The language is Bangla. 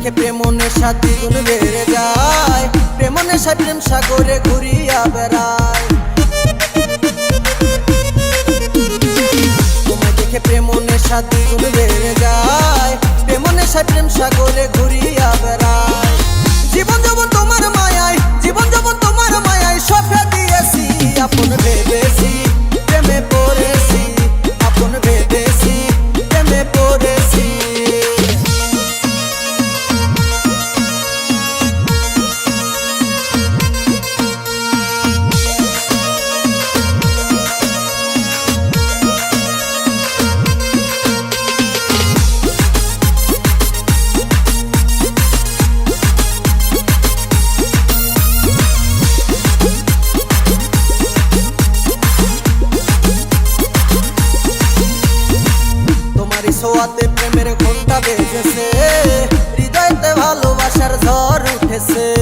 দেখে প্রেমনের সাথে গুণ বেড়ে যায়। প্রেমনের সাথে প্রেম সাগরে ঘুরিয়া বেড়ায়। তোমায় দেখে প্রেমনের সাথে গুণ বেড়ে যায়। প্রেমনের সাথে প্রেম সাগরে ঘুরিয়া বেড়ায়। জীবন জীবন তোমার মায়ায় ছোয়াতে প্রেমের ঘণ্টা বেজেছে। হৃদয়তে ভালোবাসার ঝড় উঠেছে।